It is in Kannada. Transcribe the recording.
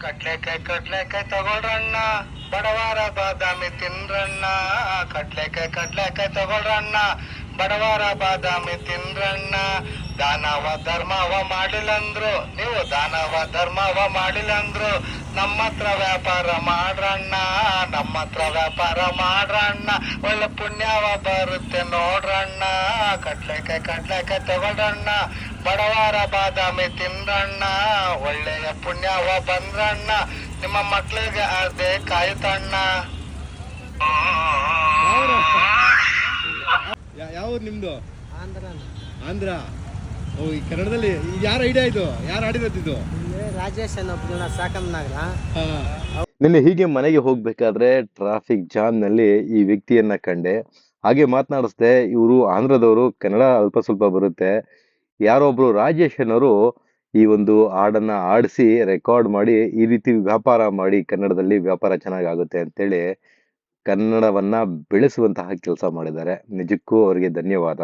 ಕಡ್ಲೆಕಾಯಿ ಕಡ್ಲೆಕಾಯಿ ತಗೊಳ್ರಣ್ಣ. ಬಡವಾರ ಬಾದಾಮಿ ತಿನ್ರಣ್ಣ. ಕಡ್ಲೆಕಾಯಿ ಕಡ್ಲೆಕಾಯಿ ತಗೊಳ್ರಣ್ಣ. ಬಡವಾರ ಬಾದಾಮಿ ತಿನ್ರಣ್ಣ. ದಾನವ ಧರ್ಮವ ಮಾಡಿಲ್ಲಂದ್ರು. ನೀವು ದಾನವ ಧರ್ಮವ ಮಾಡಿಲ್ಲಂದ್ರು ನಮ್ಮ ಹತ್ರ ವ್ಯಾಪಾರ ಮಾಡ್ರಣ್ಣ. ನಮ್ಮ ಹತ್ರ ವ್ಯಾಪಾರ ಮಾಡ್ರಣ್ಣ. ಒಳ್ಳೆ ಪುಣ್ಯವ ಬರುತ್ತೆ ನೋಡ್ರಣ್ಣ. ಕಡ್ಲೆಕಾಯಿ ಕಡ್ಲೆಕಾಯಿ ತಗೊಳ್ರಣ್ಣ. ಬಡವಾರ ಬಾದಾಮಿ ತಿಂದ್ರಣ್ಣ ಒಳ್ಳೆಯ ಪುಣ್ಯವ ಬಂದ್ರಣ್ಣ ನಿಮ್ಮ ಮಕ್ಳಿಗೆ ಅದೇ ಕಾಯ್ತಣ್ಣ. ಯಾವ ನಿಮ್ದು? ಆಂಧ್ರ ಆಂಧ್ರ? ಓ ಈ ಕನ್ನಡದಲ್ಲಿ ಯಾರ ಐಡಿಯಾ ಇದು? ಯಾರು ಆಡಿರೋದು ಇದು? ರಾಜೇಶ್ ಅನ್ನೊಬ್ಬನ ಸಾಕಮ್ಮನಾಗ ನಿನ್ನೆ ಹೀಗೆ ಮನೆಗೆ ಹೋಗ್ಬೇಕಾದ್ರೆ ಟ್ರಾಫಿಕ್ ಜಾಮ್ನಲ್ಲಿ ಈ ವ್ಯಕ್ತಿಯನ್ನ ಕಂಡೆ. ಹಾಗೆ ಮಾತನಾಡಿಸ್ದೆ ಇವರು ಆಂಧ್ರದವರು ಕನ್ನಡ ಅಲ್ಪ ಸ್ವಲ್ಪ ಬರುತ್ತೆ. ಯಾರೊಬ್ರು ರಾಜೇಶನವರು ಈ ಒಂದು ಹಾಡನ್ನ ಆಡಿಸಿ ರೆಕಾರ್ಡ್ ಮಾಡಿ ಈ ರೀತಿ ವ್ಯಾಪಾರ ಮಾಡಿ ಕನ್ನಡದಲ್ಲಿ ವ್ಯಾಪಾರ ಚೆನ್ನಾಗಾಗುತ್ತೆ ಅಂತೇಳಿ ಕನ್ನಡವನ್ನ ಬೆಳೆಸುವಂತಹ ಕೆಲಸ ಮಾಡಿದ್ದಾರೆ. ನಿಜಕ್ಕೂ ಅವರಿಗೆ ಧನ್ಯವಾದ.